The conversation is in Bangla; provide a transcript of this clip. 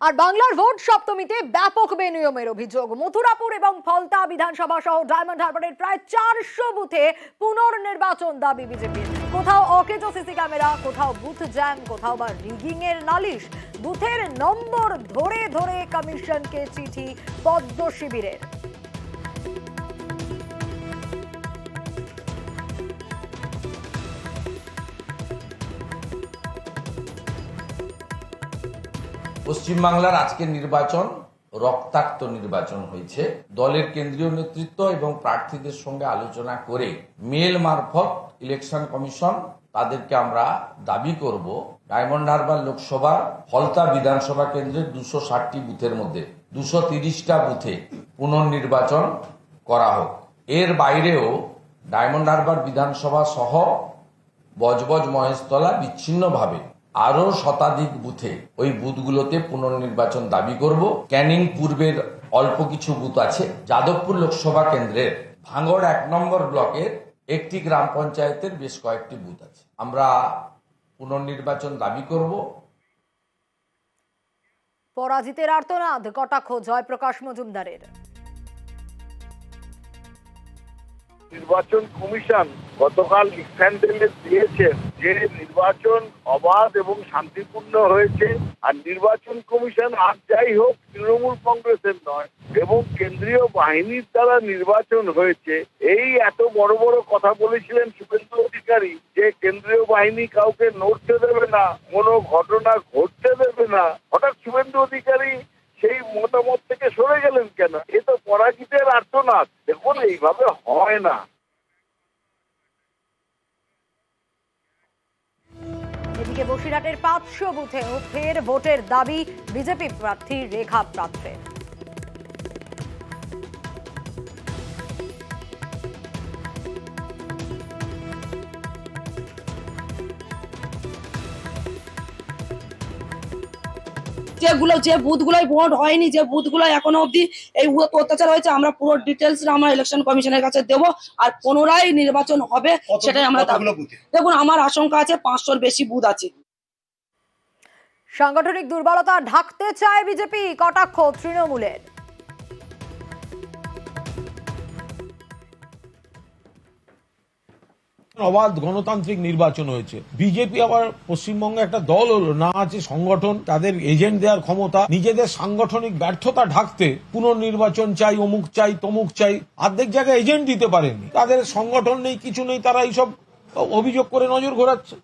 আর বাংলার ভোট সপ্তমীতে ব্যাপক বেনিয়মের অভিযোগ। মথুরাপুর এবং ফলতা বিধানসভা সহ ডায়মন্ড হারবারের প্রায় চারশো বুথে পুনর্নির্বাচন দাবি বিজেপির। কোথাও অকেজ সিসি ক্যামেরা, কোথাও বুথ জ্যাম, কোথাও বা রিগিং এর নালিশ। বুথের নম্বর ধরে ধরে কমিশনকে চিঠি, পদ্ম শিবিরের। পশ্চিমবাংলার আজকের নির্বাচন রক্তাক্ত নির্বাচন হয়েছে। দলের কেন্দ্রীয় নেতৃত্ব এবং প্রার্থীদের সঙ্গে আলোচনা করে মেল মারফত ইলেকশন কমিশন তাদেরকে আমরা দাবি করব ডায়মন্ড হারবার লোকসভা ফলতা বিধানসভা কেন্দ্রের দুশো ষাটটি বুথের মধ্যে, দুশো তিরিশটা বুথে পুনর্নির্বাচন করা হোক। এর বাইরেও ডায়মন্ড হারবার বিধানসভা সহ বজবজ মহেশতলা বিচ্ছিন্নভাবে আরও শতাধিক বুথে ওই বুথগুলোতে পুনর্নির্বাচন দাবি করব। ক্যানিং পূর্বের অল্প কিছু বুথ আছে। যাদবপুর লোকসভা কেন্দ্রের ভাঙড় এক নম্বর ব্লকের একটি গ্রাম পঞ্চায়েতের বেশ কয়েকটি বুথ আছে। আমরা পুনর্নির্বাচন দাবি করব। পরাজিতের আর্তনাদ, কটাক্ষ, জয়প্রকাশ মজুমদারের। নির্বাচন কমিশন গতকাল স্ট্যান্ডেলে দিয়েছেন যে নির্বাচন অবাধ এবং শান্তিপূর্ণ হয়েছে, আর নির্বাচন কমিশন আর যাই হোক তৃণমূল কংগ্রেসের নয়, এবং কেন্দ্রীয় বাহিনীর দ্বারা নির্বাচন হয়েছে। এই এত বড় বড় কথা বলেছিলেন শুভেন্দু অধিকারী যে কেন্দ্রীয় বাহিনী কাউকে নড়তে দেবে না, কোনো ঘটনা ঘটতে দেবে না। হঠাৎ শুভেন্দু অধিকারী সেই মতামত থেকে সরে গেলেন কেন? এ তো পরাজিতের আর্তনাদ। দেখুন, এইভাবে হয় না। এদিকে বসিরহাটের পাঁচশো বুথে ফের ভোটের দাবি বিজেপি প্রার্থী রেখা প্রার্থের যেগুলো যে বুথগুলোয় ভোট হয়নি যে বুথগুলো এখনও অবধি এই অত্যাচার হয়েছে আমরা পুরো ডিটেলস আমরা ইলেকশন কমিশনের কাছে দেব আর পুনরায় নির্বাচন হবে সেটাই আমরা দেখুন আমার আশঙ্কা আছে পাঁচশোর বেশি বুথ আছে। সাংগঠনিক দুর্বলতা ঢাকতে চায় বিজেপি কটাক্ষ তৃণমূলের। অবাধ গণতান্ত্রিক নির্বাচন হয়েছে। বিজেপি আবার পশ্চিমবঙ্গে একটা দল হলো, না আছে সংগঠন, তাদের এজেন্ট দেওয়ার ক্ষমতা, নিজেদের সাংগঠনিক ব্যর্থতা ঢাকতে পুনর্নির্বাচন চাই, অমুক চাই, তমুক চাই অর্ধেক জায়গায় এজেন্ট দিতে পারেনি। তাদের সংগঠন নেই, কিছু নেই, তারা এইসব অভিযোগ করে নজর ঘোরাচ্ছে।